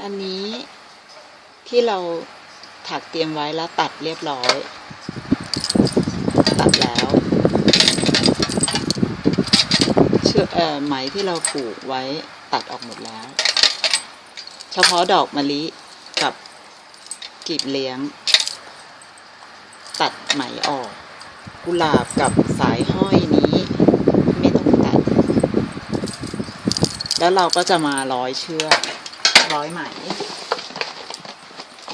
อันนี้ที่เราถักเตรียมไว้แล้วตัดเรียบร้อย ตัดแล้วเชือกเอ่อไหมที่เราผูกไว้ตัดออกหมดแล้ว เฉพาะดอกมะลิกับกีบเลี้ยง ตัดไหมออก กุหลาบกับสายห้อยนี้ไม่ต้องตัด แล้วเราก็จะมาร้อยเชือก ร้อยไหม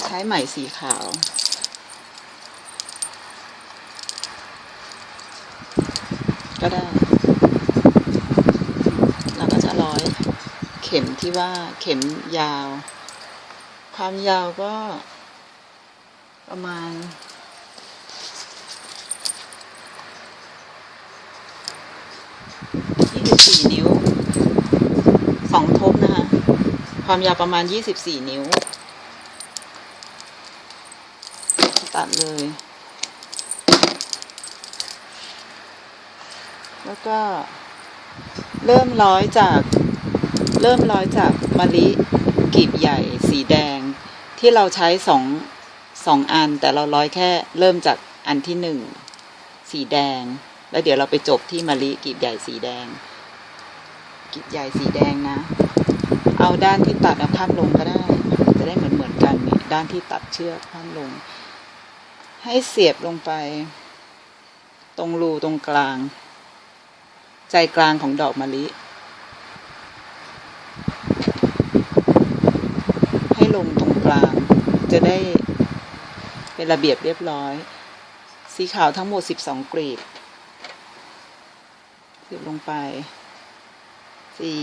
ใช้ไหมสีขาว ก็ได้ เราก็จะร้อย เข็มที่ว่าเข็มยาว ความยาวก็ประมาณยี่สิบสี่นิ้วสองทบนะ ความยาวประมาณยี่สิบสี่นิ้ว ตัดเลย แล้วก็เริ่มร้อยจาก เริ่มร้อยจากมะลิกีบใหญ่สีแดง ที่เราใช้สองสองอัน แต่เราร้อยแค่เริ่มจากอันที่หนึ่งสีแดง แล้วเดี๋ยวเราไปจบที่มะลิกีบใหญ่สีแดงกีบใหญ่สีแดงนะ เอาด้านที่ตัดเอาข้ามลงก็ได้ จะได้เหมือนเหมือนกันนี่ด้านที่ตัดเชือกข้ามลง ให้เสียบลงไป ตรงรูตรงกลาง ใจกลางของดอกมะลิ ให้ลงตรงกลาง จะได้เป็นระเบียบเรียบร้อย สีขาวทั้งหมดสิบสองกรีบเสียบลงไปสี่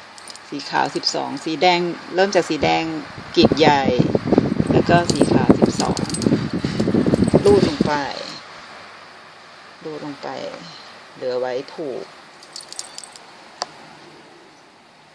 สีขาวสิบสองสีแดงเริ่มจากสีแดงกีบใหญ่ แล้วก็สีขาวสิบสองรูดลงไปรูดลงไป เหลือไว้ผูก